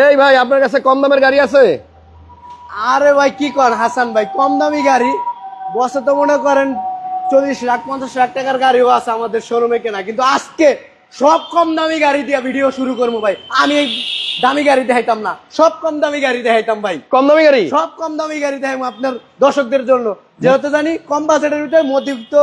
এই ভাই, আপনার কাছে কম দামের গাড়ি আছে? আরে ভাই, কি কর হাসান ভাই, কম দামি গাড়ি। বসে তো মনে করেন চল্লিশ লাখ, পঞ্চাশ লাখ টাকার গাড়িও আছে আমাদের শোরুমে কেনা। কিন্তু আজকে সব কম দামি গাড়ি দিয়ে ভিডিও শুরু করব ভাই। আমি দামি গাড়ি দেখাইতাম না। সব কম দামি গাড়ি দেখাইতাম ভাই। কম দামি গাড়ি? সব কম দামি গাড়ি দেখাবো আপনার দর্শকদের জন্য। যেহেতু জানি কম বাজেটের ভিতরে মধ্যবিত্ত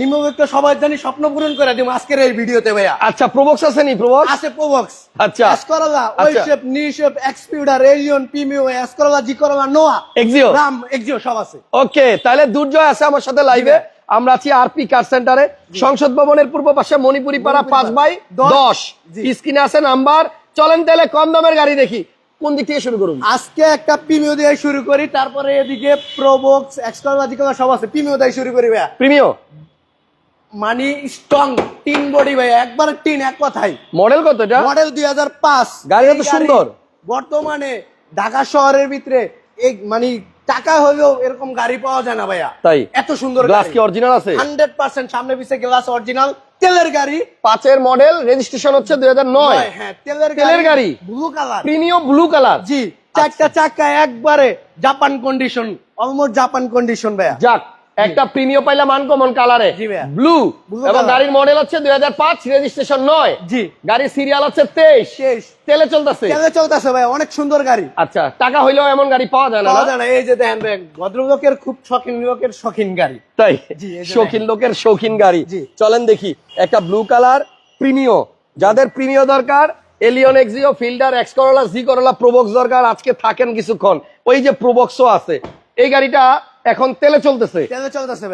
নিম্নবিত্ত সবাই জানি স্বপ্ন পূরণ করে দিব আজকের এই ভিডিওতে ভাইয়া। আচ্ছা প্রবক্স আছে নি? প্রবক্স আছে প্রবক্স আচ্ছা। এসকরলা ওই। শেপ নি শেপ এক্সপিউডার এলিয়ন পিমিও এসকরলা G Corolla Noah Axio Ram Axio সব আছে। ওকে তাহলে দুর্জয় আছে আমার সাথে লাইভে আমরা আছি আরপি কার সেন্টারে সংসদ ভবনের পূর্ব পাশে মণিপুরি পাড়া পাঁচ বাই দশ। স্ক্রিনে আছে নাম্বার। চলেন তাহলে কম দামের গাড়ি দেখি। কোন দিক থেকে শুরু করুন? আজকে একটা পিমিও দিয়ে শুরু করি তারপরে এদিকে প্রোবক্স এক্সকরলা সব আছে। পিমিও দিয়ে শুরু করি ভাইয়া। প্রিমিও মানে স্ট্রং টিন বডি ভাই একবার টিন এক কথাই মডেল কত এটা? মডেল দুই হাজার পাঁচ। গাড়িটা তো সুন্দর। বর্তমানে ঢাকা শহরের ভিতরে এই মানে টাকা হলেও এরকম গাড়ি পাওয়া যায় না ভাইয়া। তাই? এত সুন্দর গ্লাস কি অরিজিনাল আছে? হান্ড্রেড পার্সেন্ট সামনে পিছে গ্লাস অরিজিনাল তেলের গাড়ি। পাঁচের মডেল রেজিস্ট্রেশন হচ্ছে দুই হাজার নয়। হ্যাঁ তেলের তেলের গাড়ি? Blue colour premium blue colour জি চারটা চাকা একবারে Japan condition almost Japan condition ভাইয়া। যাক একটা প্রিমিও পাইলাম আনকমন কালারে ব্লু এবং গাড়ির মডেল হচ্ছে দুই হাজার পাঁচ রেজিস্ট্রেশন নয়। জি। গাড়ির সিরিয়াল হচ্ছে তেইশ। তেলে চলতেছে। তেলে চলতেছে ভাই অনেক সুন্দর গাড়ি। আচ্ছা টাকা হইলেও এমন গাড়ি পাওয়া যায় না পাওয়া যায় না। এই যে দেখেন ভাই ভদ্রলোকের খুব শখিন লোকের শখিন গাড়ি। তাই? শৌখিন লোকের শৌখিন গাড়ি। চলেন দেখি একটা ব্লু কালার প্রিমিয় যাদের প্রিমিও দরকার Allion Axio Fielder X Corolla G Corolla Probox দরকার আজকে থাকেন কিছুক্ষণ। ওই যে প্রোবক্সও আছে। এই গাড়িটা এখন তেলে চলতেছে। তেলে চলতেছে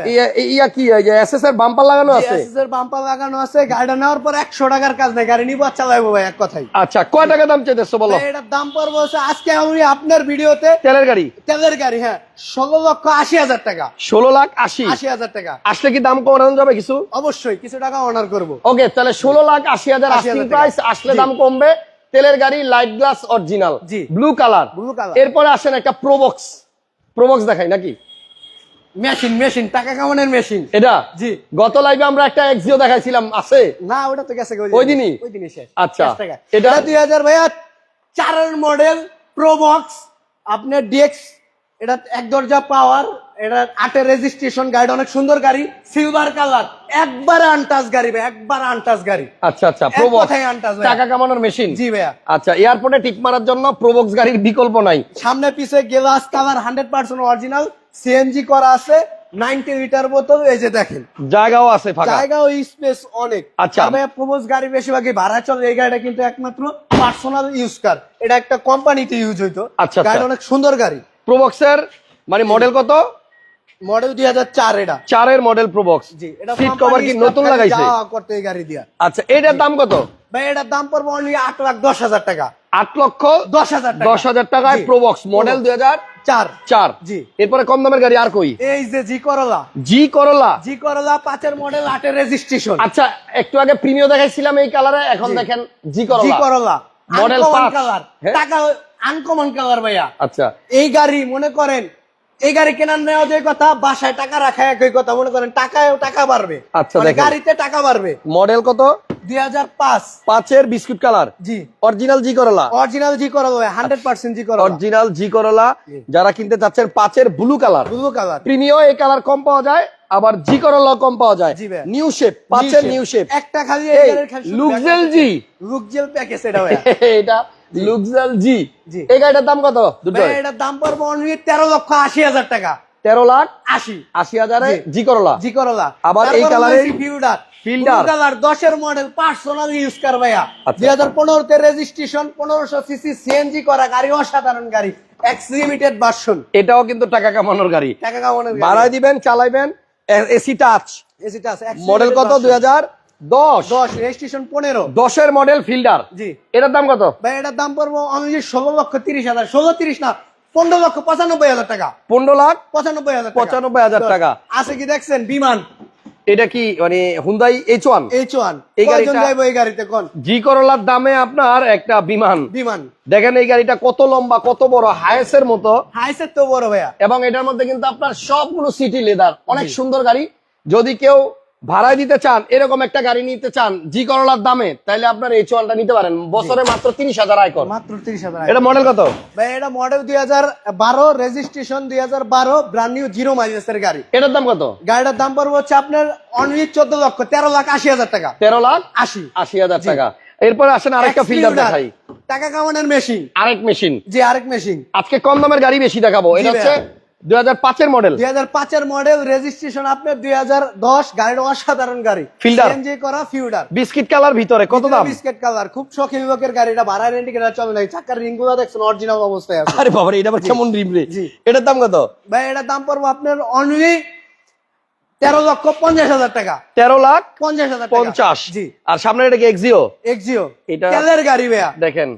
ইয়া- কি এসএস এর বাম্পার লাগানো আছে? বাম্পার লাগানো আছে। গাড়িটা নেওয়ার পর একশো টাকার কাজ নাই। গাড়ি নিবো আর চালাবো ভাই এক কথাই আচ্ছা কয় টাকা দাম চাইতেছো বলো? এটার দাম পড়ব আজকে আমি আপনার ভিডিওতে তেলের গাড়ি? তেলের গাড়ি হ্যাঁ। ষোলো লক্ষ আশি হাজার টাকা। ষোলো লাখ আশি? আশি হাজার টাকা। আসলে কি দাম কমানো যাবে কিছু? অবশ্যই কিছু টাকা অনার করব। ওকে তাহলে ষোলো লাখ আশি হাজার 80,000 আস্কিং টাকা। প্রাইস আসলে দাম কমবে। তেলের গাড়ি light glass original. Blue colour Blue color। এরপরে আসেন একটা প্রোবক্স প্রোবক্স দেখাই নাকি? মেশিন মেশিন টাকা কামানোর মেশিন। এটা? জি। গত লাইভে আমরা একটা এক্সিও দেখাইছিলাম আছে? না ওটা তো গেছে ওই দিনই? ওই দিনই শেষ। আচ্ছা। এটা- দুই হাজার ভাইয়া চারের মডেল প্রোবক্স আপনার ডিএক্স এটা এক দরজা পাওয়ার এটা আটের রেজিস্ট্রেশন গাড়ি অনেক সুন্দর গাড়ি সিলভার কালার একবারে আনটাচ গাড়ি ভাই একবার আনটাচ গাড়ি। আচ্ছা আচ্ছা প্রোবক্স টাকা কামানোর মেশিন জি ভাইয়া। আচ্ছা এয়ারপোর্টে টিক মারার জন্য প্রোবক্স গাড়ির বিকল্প নাই। সামনে পিছে glass colour hundred percent original CNG করা আছে নাইনটি লিটার বোতল এই যে দেখেন। জায়গাও আছে ফাঁকা। জায়গা স্পেস অনেক। আচ্ছা। তবে প্রবোজ গাড়ি বেশিরভাগই ভাড়া চলে এই গাড়িটা কিন্তু একমাত্র পার্সোনাল ইউজ কার এটা একটা কোম্পানিতে ইউজ হইতো। আচ্ছা, আচ্ছা। অনেক সুন্দর গাড়ি। প্রোবক্সের মানে মডেল কত? মডেল দুই হাজার চার এটা। চারের মডেল প্রোবক্স জি এটা সিট কভার কি নতুন লাগাইছে? করতে এই গাড়ি দিয়া। আচ্ছা এটার দাম কত? ভাই এটার দাম পড়বে অনলি আট লাখ দশ হাজার টাকা। আট লক্ষ দশ হাজার টাকা। দশ হাজার টাকায়। প্রোবক্স মডেল দুই হাজার চার। চার। জি। এরপরে কম দামের গাড়ি আর কই? এই যে জি করলা। জি করলা। জি করলা পাঁচের মডেল আটের রেজিস্ট্রেশন আচ্ছা একটু আগে প্রিমিয় দেখাইছিলাম এই কালারে এখন দেখেন জি জি করলা। করলা Model কালার হ্যাঁ? টাকা আনকমন কালার ভাইয়া। আচ্ছা। এই গাড়ি মনে করেন এই গাড়ি কেনার নেওয়া যে কথা বাসায় টাকা রাখা একই কথা মনে করেন টাকায় টাকা বাড়বে। আচ্ছা, মানে গাড়িতে টাকা বাড়বে। মডেল কত? দুই হাজার বিস্কুট কালার? জি। অরিজিনাল জি করলা? অরিজিনাল জি করা হান্ড্রেড পার্সেন্ট জি করা অরিজিনাল জি করলা যারা কিনতে চাচ্ছেন পাঁচের ব্লু কালার। Blue colour. প্রিমিয় এই কালার কম পাওয়া যায় আবার জি করলা কম পাওয়া যায়। নিউ শেপ পাঁচের নিউ শেপ। একটা খালি লুকজেল জি। লুকজেল প্যাকেজ এটা এটা লুকজেল জি। জি। এই গাড়িটার দাম কত? দুটো। এটার দাম পড়বে অনলি তেরো লক্ষ আশি হাজার টাকা। তেরো লাখ আশি। আশি হাজারে জি। জি করলা। জি করলা। আবার এই colour-এর ফিল্ডার। Fielder। কালার দশের মডেল পার্সোনাল ইউজ কর ভাইয়া। রেজিস্ট্রেশন সিসি সিএনজি করা গাড়ি অসাধারণ গাড়ি এক্স লিমিটেড ভার্সন এটাও কিন্তু টাকা কামানোর গাড়ি। টাকা কামানোর দিবেন এসি টাচ X মডেল কত? version। দুই হাজার দশ। দশ রেজিস্ট্রেশন পনেরো। দশের মডেল ফিল্ডার। জি। এটার দাম কত? ভাই এটার দাম পড়ব অনলি ষোলো লক্ষ তিরিশ হাজার। ষোলো তিরিশ না পনেরো লক্ষ পঁচানব্বই হাজার টাকা। পনেরো লাখ পঁচানব্বই হাজার পঁচানব্বই হাজার টাকা। আছে কি দেখছেন? বিমান। এটা কি মানে Hyundai H one H one এই গাড়িতে কোন? জি করলার দামে আপনার একটা বিমান। বিমান। দেখেন এই গাড়িটা কত লম্বা কত বড় হায়েসের মতো। হাইসের তো বড় ভাইয়া। এবং এটার মধ্যে কিন্তু আপনার সবগুলো সিটি লেদার অনেক সুন্দর গাড়ি। যদি কেউ ভাড়ায় দিতে চান এরকম একটা গাড়ি নিতে চান জি করলার দামে তাহলে আপনার এই চোয়ালটা নিতে পারেন। বছরে মাত্র তিরিশ হাজার আয় কর মাত্র তিরিশ হাজার এটা মডেল কত? ভাই এটা মডেল দুই হাজার বারো রেজিস্ট্রেশন দুই হাজার বারো ব্র্যান্ড নিউ জিরো মাইলেজের গাড়ি। এটার দাম কত? গাড়িটার দাম পড়বে হচ্ছে আপনার অনলি চোদ্দ লক্ষ তেরো লাখ আশি হাজার টাকা। তেরো লাখ আশি। আশি হাজার টাকা। এরপরে আসেন আরেকটা ফিল্টার দেখাই। টাকা কামানোর মেশিন আরেক মেশিন জি আরেক মেশিন আজকে কম দামের গাড়ি বেশি দেখাবো। এটা হচ্ছে দুই হাজার পাঁচের মডেল দুই হাজার পাঁচের মডেল রেজিস্ট্রেশন আপনার দুই হাজার দশ গাড়িটা অসাধারণ গাড়ি। Fielder। সিএনজি করা ফিউডার বিস্কিট কালার ভিতরে কত দাম? বিস্কেট কালার খুব শখের লোকের গাড়িটা ভাড়া রেন্টি কেনা চলে নাই চাকার রিংগুলো দেখছেন অরিজিনাল অবস্থায় আছে। আরে বাবারে এটা আবার কেমন রিম রে? এটার দাম কত? ভাই এটার দাম পড়ব আপনার অনলি তেরো লক্ষ পঞ্চাশ হাজার টাকা। তেরো লাখ পঞ্চাশ হাজার টাকা। পঞ্চাশ। জি। আর সামনে এটা কি এক্সিও এক্সিও এটা- গাড়ি ভাইয়া। দেখেন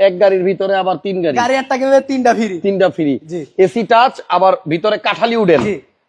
এক গাড়ির ভিতরে আবার তিন গাড়ি। গাড়ি একটা কিনলে তিনটা ফ্রি তিনটা ফ্রি এসি টাচ আবার ভিতরে কাঠালি উডেন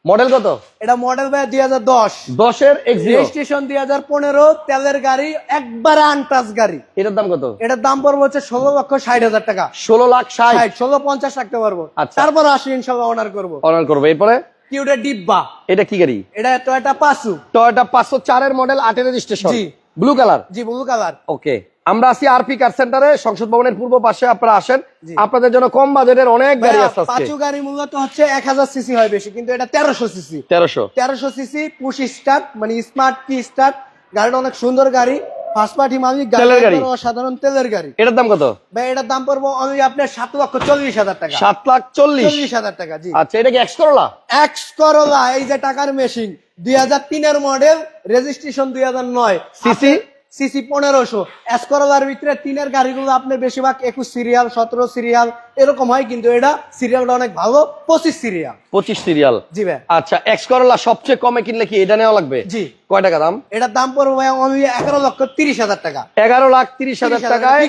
মডেল কত? এটা মডেল ভাই দুই হাজার দশ। দশের রেজিস্ট্রেশন দুই হাজার পনেরো তেলের গাড়ি একবার আনটাচ গাড়ি। এটার দাম কত? এটার দাম পড়বে হচ্ছে ষোলো লক্ষ ষাট হাজার টাকা। ষোলো লাখ ষাট। ষোলো পঞ্চাশ রাখতে পারব। আচ্ছা। তারপর আসি ইনশাল্লাহ অনার করব। অর্ডার করব। এরপরে? কি ওটা ডিব্বা। এটা কি গাড়ি? এটা একটা পাসু টয়োটা পাঁচশো চারের মডেল আটের রেজিস্ট্রেশন জি। ব্লু কালার জি ব্লু কালার ওকে আমরা আছি আরপি কার সেন্টারে সংসদ ভবনের পূর্ব পাশে আপনারা আসেন। আপনাদের জন্য কম বাজেটের অনেক গাড়ি আছে পাঁচু গাড়ি মূলত হচ্ছে এক হাজার সিসি হয় বেশি কিন্তু এটা তেরোশো সিসি তেরোশো। তেরোশো সিসি পুশ স্টার্ট মানে স্মার্ট কি স্টার্ট গাড়িটা অনেক সুন্দর গাড়ি ফার্স্ট পার্টি মালিক গাড়ি। অসাধারণ তেলের গাড়ি। এটার দাম কত? ভাই এটার দাম পড়ব অনলি আপনার সাত লক্ষ চল্লিশ হাজার টাকা। সাত লাখ চল্লিশ। চল্লিশ হাজার টাকা জি। আচ্ছা এটা কি এক্স করলা এক্স করোলা এই যে টাকার মেশিন দুই হাজার তিনের মডেল রেজিস্ট্রেশন দুই হাজার নয়। সিসি সিসি পনেরোশো। এস ভিতরে তিনের গাড়িগুলো আপনি বেশিরভাগ একুশ সিরিয়াল সতেরো সিরিয়াল এরকম হয় কিন্তু এটা সিরিয়ালটা অনেক ভালো। পঁচিশ সিরিয়াল পঁচিশ সিরিয়াল জি ভাই। আচ্ছা এক্স করলা সবচেয়ে কমে কিনলে কি এটা নেওয়া লাগবে? জি। কয় টাকা দাম? এটার দাম পড়বে ভাই অনলি এগারো লক্ষ তিরিশ হাজার টাকা। এগারো লাখ তিরিশ হাজার 30,000 টাকায়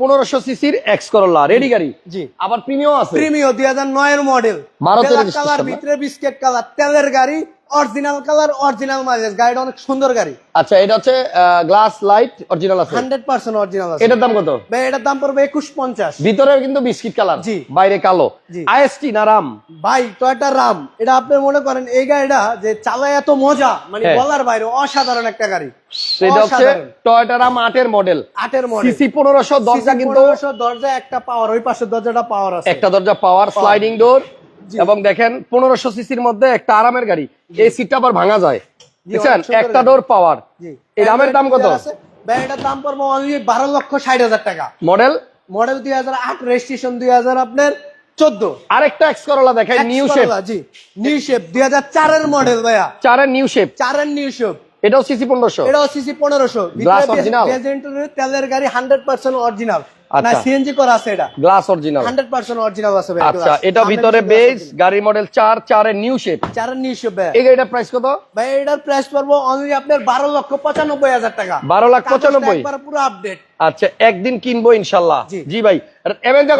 পনেরোশো সিসির এক্স করলা রেডি গাড়ি? জি। আবার প্রিমিয়াম আছে? প্রিমিও দুই হাজার নয়ের মডেল ভারতের কালার ভিতরে বিস্কেট কালার তেলের গাড়ি অরিজিনাল কালার অরিজিনাল মাইলেজ গাড়িটা অনেক সুন্দর গাড়ি। আচ্ছা এটা হচ্ছে গ্লাস লাইট অরিজিনাল আছে? হান্ড্রেড পার্সেন্ট অরিজিনাল আছে। এটার দাম কত? ভাই এটার দাম পড়বে একুশ পঞ্চাশ। ভিতরে কিন্তু বিস্কিট কালার জি। বাইরে কালো। আইএসটি না রাম? ভাই টয়টা রাম। এটা আপনি মনে করেন এই গাড়িটা যে চালায় এত মজা মানে হ্যাঁ। বলার বাইরে অসাধারণ একটা গাড়ি। সেটা হচ্ছে অসাধারণ। রাম আটের মডেল আটের মডেল সিসি পনেরোশো দরজা কিন্তু দরজা একটা পাওয়ার ওই পাশে দরজাটা পাওয়ার আছে। একটা দরজা পাওয়ার স্লাইডিং ডোর এবং দেখেন পনেরোশো সিসির মধ্যে একটা আরামের গাড়ি। এই সিটটা আবার ভাঙা যায়। একটা। ডোর পাওয়ার এই রামের দাম কত? আছে। দাম পড়বে অনলি বারো লক্ষ ষাট হাজার টাকা। মডেল মডেল দুই হাজার আট রেজিস্ট্রেশন দুই হাজার আপনার চোদ্দ। আরেকটা এক্স করলা দেখাই নিউ শেপ জি। নিউ শেপ দুই হাজার চারের মডেল ভাইয়া। চারের নিউ শেপ চারের নিউ শেপ এটাও সিসি পনেরোশো। এটাও সিসি পনেরোশো। তেলের গাড়ি হান্ড্রেড পার্সেন্ট অরিজিনাল না আচ্ছা। সিএনজি করা আছে এটা। Glass original hundred percent original আছে ভাই আচ্ছা এটা ভিতরে বেস গাড়ির মডেল চার চারের নিউ শেপ চারের নিউ শেপ ভাই। এই গাড়িটার প্রাইস কত? ভাই এটার প্রাইস পড়ব অনলি আপনার বারো লক্ষ পঁচানব্বই হাজার টাকা। বারো লাখ পঁচানব্বই। একবার পুরো আপডেট আচ্ছা একদিন কিনবো ইনশাল্লাহ। জি। ভাই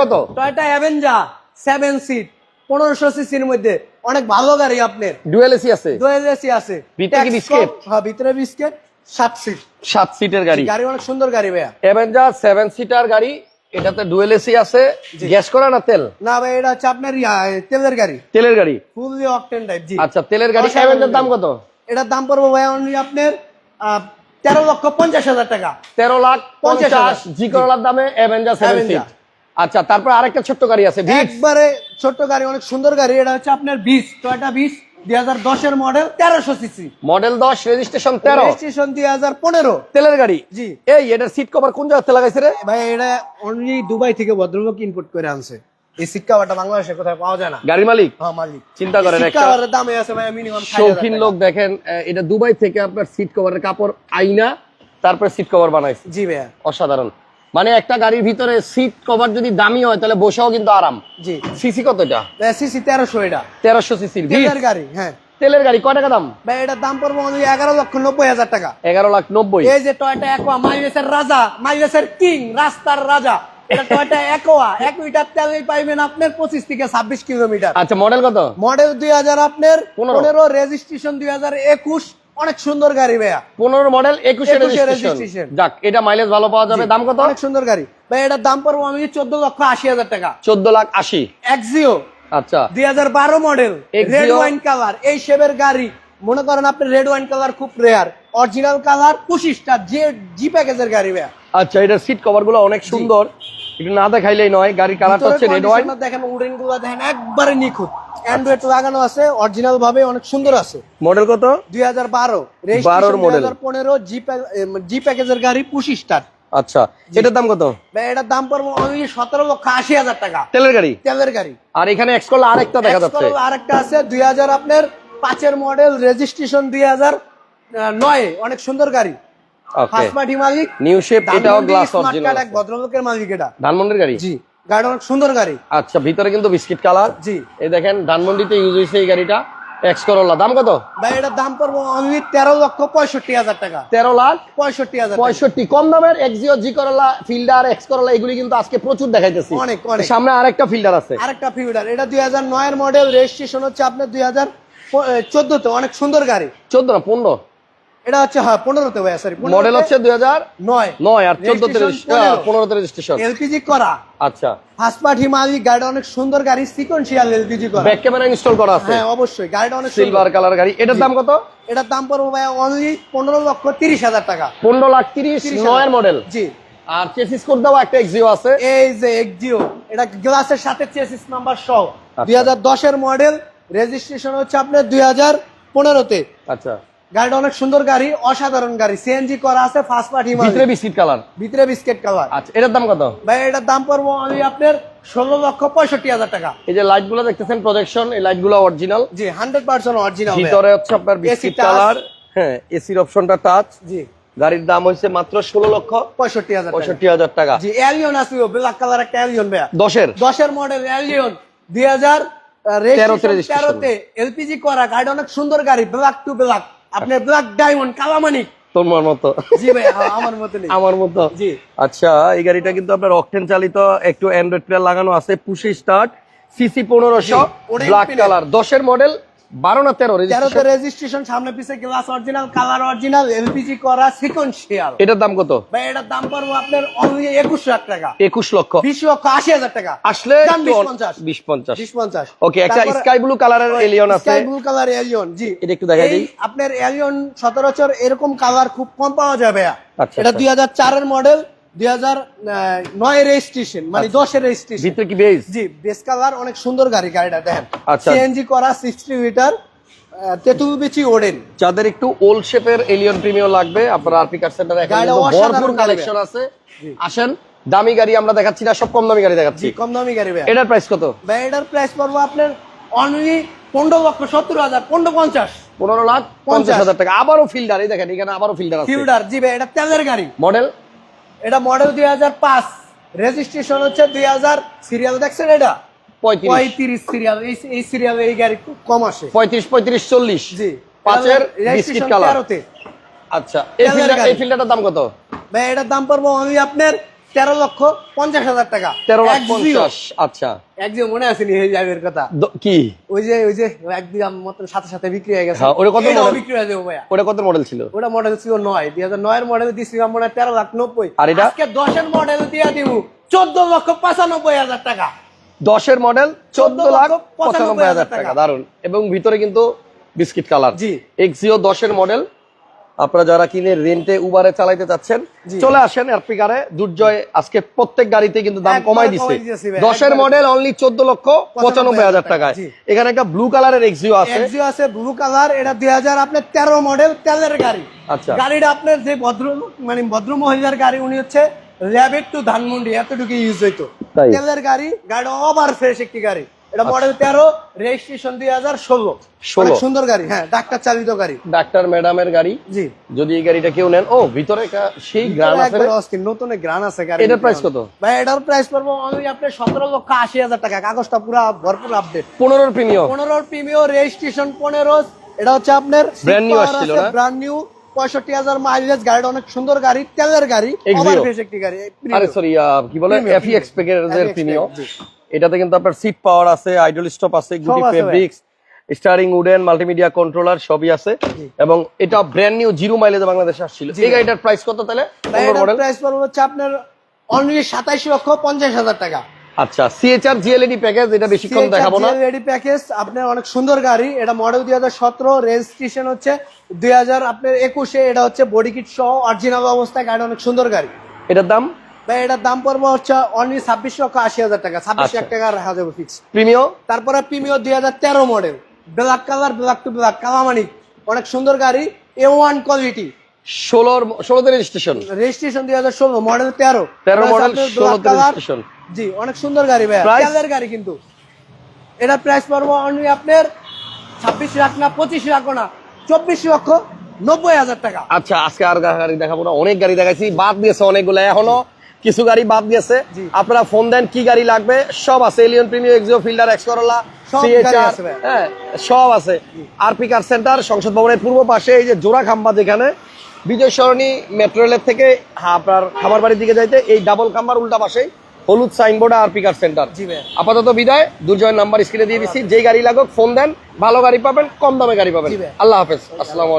কত? টয়টা অ্যাভেঞ্জা সেভেন সিট পনেরোশো সিসির মধ্যে। অনেক ভালো গাড়ি আপনার। ডুয়েল এসি আছে? দোয়েল এসি আছে। ভিতরে কি বিস্কিট? হ্যাঁ ভিতরে বিস্কেট সাত সিট সাত সিটের গাড়ি। গাড়ি অনেক সুন্দর গাড়ি ভাইয়া। অ্যাভেঞ্জার সেভেন সিটার গাড়ি এটাতে ডুয়েল এসি আছে। গ্যাস করা না তেল? না ভাই এটা হচ্ছে আপনার তেলের গাড়ি। তেলের গাড়ি? ফুললি অকটেন টাইপ জি। আচ্ছা তেলের গাড়ি অ্যাভেঞ্জার দাম কত? এটার দাম পড়ব ভাই অনলি আপনার তেরো লক্ষ পঞ্চাশ হাজার টাকা। তেরো লাখ পঞ্চাশ। জি করলার দামে অ্যাভেঞ্জার সেভেন সিট আচ্ছা তারপর আরেকটা ছোট্ট গাড়ি আছে একবারে ছোট্ট গাড়ি অনেক সুন্দর গাড়ি। এটা হচ্ছে আপনার বিশ টয়টা বিশ দুই হাজার দশের মডেল তেরোশো সিসি মডেল দশ রেজিস্ট্রেশন তেরো। রেজিস্ট্রেশন দুই হাজার পনেরো। তেলের গাড়ি? জি। এই এটার সিট কভার কোন জায়গাতে লাগাইছে রে? ভাই এটা অনলি দুবাই থেকে ভদ্রলোক ইম্পোর্ট করে আনছে। এই সিট কাভারটা বাংলাদেশে কোথায় পাওয়া যায় না? গাড়ির মালিক? হ্যাঁ মালিক। চিন্তা করেন সিট একটা কাভারের দামে আছে ভাই মিনিমাম শৌখিন লোক দেখেন এটা দুবাই থেকে আপনার সিট কভারের কাপড় আইনা তারপরে সিট কভার বানাইছে। জি ভাইয়া। অসাধারণ। মানে একটা গাড়ির ভিতরে সিট কভার যদি দামি হয় তাহলে বসেও কিন্তু আরাম। জি। সিসি কত এটা? সিসি তেরোশো এটা। তেরোশো সিসির গাড়ি হ্যাঁ। তেলের গাড়ি কয় টাকা দাম? ভাই এটার দাম পড়ব এগারো লক্ষ নব্বই হাজার টাকা। এগারো লাখ নব্বই। এই যে টয়টা একোয়া মাইলেসের রাজা মাইলেসের কিং রাস্তার রাজা। টয়টা একোয়া এক লিটার তেলেই পাইবেন আপনার পঁচিশ থেকে ছাব্বিশ কিলোমিটার। আচ্ছা মডেল কত? মডেল দুই হাজার আপনার পনেরো। পনেরো রেজিস্ট্রেশন দুই হাজার একুশ অনেক সুন্দর গাড়ি ভাইয়া। পনেরো মডেল একুশে রেজিস্ট্রেশন যাক এটা মাইলেজ ভালো পাওয়া যাবে। দাম কত? অনেক সুন্দর গাড়ি। ভাই এটার দাম পড়ব আমি চোদ্দ লক্ষ আশি হাজার টাকা। চোদ্দ লাখ আশি। এক্সিও আচ্ছা। দুই হাজার বারো মডেল রেড ওয়াইন কালার এই শেপের গাড়ি। মনে করেন আপনি রেড ওয়াইন কালার খুব রেয়ার অরিজিনাল কালার পঁচিশটা যে জি প্যাকেজের গাড়ি ভাইয়া। আচ্ছা এটার সিট কভারগুলো অনেক সুন্দর। একটু না দেখাইলেই নয় গাড়ির কালারটা হচ্ছে রেড ওয়াইন দেখেন উডেনগুলো দেখেন একবারে নিখুঁত। অ্যান্ড্রয়েড লাগানো আছে অরিজিনাল ভাবে অনেক সুন্দর আছে। মডেল কত? দুই হাজার বারো 12 দুই model। হাজার পনেরো জি জি প্যাকেজের গাড়ি পঁচিশটার আচ্ছা এটার দাম কত? এটার দাম পড়ব only সতেরো লক্ষ আশি হাজার টাকা। তেলের গাড়ি? তেলের গাড়ি। আর এখানে এক্স করলে আরেকটা দেখা যাচ্ছে। আরেকটা আছে দুই হাজার আপনার পাঁচের মডেল রেজিস্ট্রেশন দুই হাজার নয় অনেক সুন্দর গাড়ি। ওকে মালিক নিউ শেপ এটাও গ্লাস অরিজিনাল এক ভদ্রলোকের মালিক এটা। ধানমন্ডির গাড়ি? জি গাড়ি অনেক সুন্দর গাড়ি। আচ্ছা ভিতরে কিন্তু বিস্কিট কালার। জি। এই দেখেন ধানমন্ডিতে ইউজ হয়েছে এই গাড়িটা এক্স করোলা দাম কত? ভাই এটার দাম পড়ব অনলি তেরো লক্ষ পঁয়ষট্টি হাজার টাকা। তেরো লাখ পঁয়ষট্টি হাজার পঁয়ষট্টি। কম দামের এক্সিও জি করোলা ফিল্ডার এক্স করোলা এগুলি কিন্তু আজকে প্রচুর দেখাইতেছি। অনেক, অনেক। সামনে আরেকটা ফিল্ডার আছে। আরেকটা ফিউডার এটা দুই হাজার নয়ের মডেল রেজিস্ট্রেশন হচ্ছে আপনার দুই হাজার চোদ্দতে। অনেক সুন্দর গাড়ি। চোদ্দ না পনেরো? এটা হচ্ছে হ্যাঁ পনেরোতে ভাই সরি মডেল হচ্ছে দুই হাজার নয়। নয় আর চোদ্দতে পনেরোতে রেজিস্ট্রেশন এলপিজি করা। আচ্ছা। ফার্স্ট পার্টি মালিক গাড়িটা অনেক সুন্দর গাড়ি সিকোয়েন্সিয়াল এলপিজি করা। ব্যাক ক্যামেরা ইনস্টল করা আছে? হ্যাঁ অবশ্যই গাড়িটা অনেক সিলভার কালার গাড়ি। এটার দাম কত? এটার দাম পড়ব ভাই অনলি পনেরো লক্ষ তিরিশ হাজার টাকা। পনেরো লাখ তিরিশ নয়ের মডেল জি। আর চেসিস কোড দাও একটা এক্সিও আছে। এই যে এক্সিও এটা গ্লাসের সাথে চেসিস নাম্বার সহ। আচ্ছা। দুই হাজার দশের মডেল রেজিস্ট্রেশন হচ্ছে আপনার দুই হাজার পনেরোতে। আচ্ছা। গাড়িটা অনেক সুন্দর গাড়ি অসাধারণ গাড়ি। সিএনজি করা আছে ফার্স্ট পার্টি ভিতরে বিস্কিট কালার ভিতরে বিস্কেট কালার আচ্ছা এটার দাম কত? ভাই এটার দাম পড়ব আমি আপনার ষোলো লক্ষ পঁয়ষট্টি হাজার টাকা। এই যে লাইটগুলো দেখতেছেন প্রজেকশন এই লাইটগুলো অরিজিনাল জি হান্ড্রেড পার্সেন্ট অরিজিনাল ভিতরে হচ্ছে আপনার বিস্কিট কালার হ্যাঁ এসির অপশনটা টাচ জি। গাড়ির দাম হচ্ছে মাত্র ষোলো লক্ষ পঁয়ষট্টি হাজার পঁয়ষট্টি হাজার টাকা। জি অ্যালিয়ন আসবে ব্ল্যাক কালার একটা অ্যালিয়ন ভাইয়া। দশের? দশের মডেল অ্যালিয়ন দুই হাজার তেরোতে এলপিজি করা গাড়ি অনেক সুন্দর গাড়ি ব্ল্যাক টু ব্ল্যাক আপনার ব্ল্যাক ডায়মন্ড কালামানিক তোমার মতো। জি ভাই আমার মতো নেই। আমার মতো? জি। আচ্ছা এই গাড়িটা কিন্তু আপনার অকটেন চালিত একটু অ্যান্ড্রয়েড প্লেয়ার লাগানো আছে পুশি স্টার্ট সিসি পনেরোশো ব্ল্যাক কালার কালার দশের মডেল বারো না তেরো তেরোতে registration। রেজিস্ট্রেশন সামনে পিছে glass original colour original LPG করা এটার দাম কত? ভাই এটার দাম পড়ব আপনার অনলি একুশ লাখ টাকা। একুশ লক্ষ। বিশ লক্ষ আশি হাজার টাকা। আসলে দাম বিশ পঞ্চাশ। বিশ পঞ্চাশ। বিশ পঞ্চাশ। ওকে একটা স্কাই ব্লু কালারের এলিয়ন আছে। স্কাই ব্লু কালার এলিয়ন জি। এটা একটু দেখাই দিই। আপনার এলিয়ন সচরাচর এরকম কালার খুব কম পাওয়া যাবে আচ্ছা, এটা আচ্ছা। দুই হাজার চারের মডেল দুই হাজার নয় রেজিস্ট্রেশন মানে আচ্ছা। দশের রেজিস্ট্রেশন। ভিতরে কি বেজ জি বেস কালার অনেক সুন্দর গাড়ি গাড়িটা দেখেন। আচ্ছা। সিএনজি করা সিক্সটি লিটার তেঁতুল বিচি ওডেন। যাদের একটু ওল্ড শেপের এলিয়ন প্রিমিয়াম লাগবে আপনার আরপি কার সেন্টারে গাড়িটা ভরপুর কালেকশন আছে। আসেন দামি গাড়ি আমরা দেখাচ্ছি না সব কম দামি গাড়ি দেখাচ্ছি। কম দামি গাড়ি ভাই। এটার প্রাইস কত? ভাই এটার প্রাইস পড়ব আপনার অনলি পনেরো লক্ষ সত্তর হাজার পনেরো পঞ্চাশ। পনেরো লাখ পঞ্চাশ হাজার টাকা। আবারও ফিল্ডার এই দেখেন এখানে আবারও ফিল্ডার ফিল্ডার জি ভাই এটা তেলের গাড়ি। মডেল এটা মডেল দুই হাজার পাঁচ। রেজিস্ট্রেশন হচ্ছে দুই হাজার সিরিয়াল দেখছেন এটা? পঁয়ত্রিশ। সিরিয়াল এই এই সিরিয়াল এই গাড়ি খুব কম আসে। পঁয়ত্রিশ পঁয়ত্রিশ চল্লিশ। জি। পাঁচের বিস্কিট কালার আচ্ছা এই ফিল্ডারটার দাম কত? ভাই এটার দাম পড়ব আমি আপনার তেরো লক্ষ পঞ্চাশ হাজার টাকা। তেরো লাখ। পঞ্চাশ আচ্ছা। একদিন মনে আসেনি এই যাবের কথা? কি? ওই যে ওই যে একদিন মতো সাথে সাথে বিক্রি হয়ে গেছে। হ্যাঁ, ওটা কত model? বিক্রি হয়ে যাবে ভাইয়া। ওটা কত মডেল ছিল? ওটা মডেল ছিল নয় দুই হাজার নয়ের মডেল দিয়েছিলাম মনে হয় তেরো লাখ নব্বই। আর এটা? আজকে দশের মডেল দিয়ে দিব চোদ্দ লক্ষ পঁচানব্বই হাজার টাকা। দশের মডেল চোদ্দ লাখ পঁচানব্বই হাজার টাকা। টাকা। দারুণ এবং ভিতরে কিন্তু বিস্কিট কালার। জি। এক্সিও দশের মডেল আপনারা যারা কিনে রেন্টে উবারে চালাইতে চাচ্ছেন চলে আসেন এরপিকারে। দুর্জয় আজকে প্রত্যেক গাড়িতে কিন্তু দাম কমাই দিছে। দশের মডেল অনলি চোদ্দ লক্ষ পঁচানব্বই হাজার টাকায়। এখানে একটা ব্লু কালারের এক্সিও আছে। এক্সিও আছে ব্লু কালার এটা দুই হাজার আপনার তেরো মডেল তেলের গাড়ি। আচ্ছা। গাড়িটা আপনার যে ভদ্র মানে ভদ্র মহিলার গাড়ি উনি হচ্ছে র্যাবেট টু ধানমন্ডি এতটুকু ইউজ হইতো। তেলের গাড়ি গাড়ি ওভার ফ্রেশ একটি গাড়ি। এটা মডেল তেরো রেজিস্ট্রেশন দুই হাজার ষোলো। 16 অনেক সুন্দর গাড়ি হ্যাঁ ডাক্তার চালিত গাড়ি। ডাক্তার ম্যাডামের গাড়ি। জি। যদি এই গাড়িটা কেউ নেন ও ভিতরে সেই গ্রান আছে অস্থির, নতুন গ্রান আছে গাড়ি এটার price কত? ভাই এটার প্রাইস পড়ব আমি আপনার সতেরো লক্ষ আশি হাজার টাকা। কাগজটা পুরো ভরপুর আপডেট পনেরোর প্রিমিয়াম পনেরো প্রিমিয়র রেজিস্ট্রেশন পনেরো। এটা হচ্ছে আপনার Brand new আসছিল না? ব্র্যান্ড নিউ পঁয়ষট্টি হাজার মাইলেজ গাড়িটা অনেক সুন্দর গাড়ি তেলের গাড়ি। একটি গাড়ি আরে সরি কি বলে? এফি প্রিমিয়াম জি। এটাতে কিন্তু আপনার সিট পাওয়ার আছে আইডল স্টপ আছে গুটি। Fabrics steering wooden multimedia controller সবই আছে। এবং এটা ব্র্যান্ড নিউ জিরো মাইলেজে বাংলাদেশে আসছিল। এই গাড়িটার প্রাইস কত তাহলে? প্রাইস পড়ব হচ্ছে আপনার অনলি সাতাইশ লক্ষ পঞ্চাশ হাজার টাকা। আচ্ছা সিএচআর জিএলইডি প্যাকেজ এটা বেশিক্ষণ দেখাবো না। রেডি প্যাকেজ আপনার অনেক সুন্দর গাড়ি। এটা মডেল দুই হাজার সতেরো রেজিস্ট্রেশন হচ্ছে দুই হাজার আপনার একুশে। এটা হচ্ছে বডি কিট সহ অরিজিনাল অবস্থায় গাড়ি অনেক সুন্দর গাড়ি। এটার দাম? ভাই এটার দাম পড়বে হচ্ছে অনলি ছাব্বিশ লক্ষ আশি হাজার টাকা ছাব্বিশ। লাখ টাকা রাখা যাবে ফিক্স প্রিমিও? তারপরে প্রিমিও দুই হাজার তেরো model black colour black to black Kalamanik অনেক সুন্দর গাড়ি এ ওয়ান কোয়ালিটি ষোলোর ষোলোতে রেজিস্ট্রেশন রেজিস্ট্রেশন দুই হাজার ষোলো মডেল তেরো। 13 model, 16 তে জি অনেক সুন্দর গাড়ি ভাই। তেলের গাড়ি কিন্তু। এটা প্রাইস পড়ব অনলি আপনার ছাব্বিশ লাখ না পঁচিশ লাখ না চব্বিশ লক্ষ নব্বই হাজার টাকা। আচ্ছা আজকে আর গাড়ি দেখাবো না অনেক গাড়ি দেখাইছি বাদ দিয়েছে অনেকগুলো এখনও কিছু গাড়ি বাদ জি। আপনারা ফোন দেন কি গাড়ি লাগবে? সব আছে Allion premium Axio Fielder X Corolla সব সিএচআর আছে ভাই। হ্যাঁ সব আছে। আরপি কার সেন্টার সংসদ ভবনের পূর্ব পাশে এই যে জোড়া খাম্বা যেখানে বিজয় সরণি মেট্রো রেলের থেকে হ্যাঁ, আপনার খামার বাড়ির দিকে যাইতে এই ডাবল খাম্বার উল্টা পাশে হলুদ সাইনবোর্ড আরপি কার সেন্টার আপাতত বিদায় দুর্জয়ের নাম্বার স্ক্রিনে দিয়ে দিচ্ছি যেই গাড়ি লাগুক ফোন দেন ভালো গাড়ি পাবেন কম দামে গাড়ি পাবেন। আল্লাহ হাফেজ। আসসালামু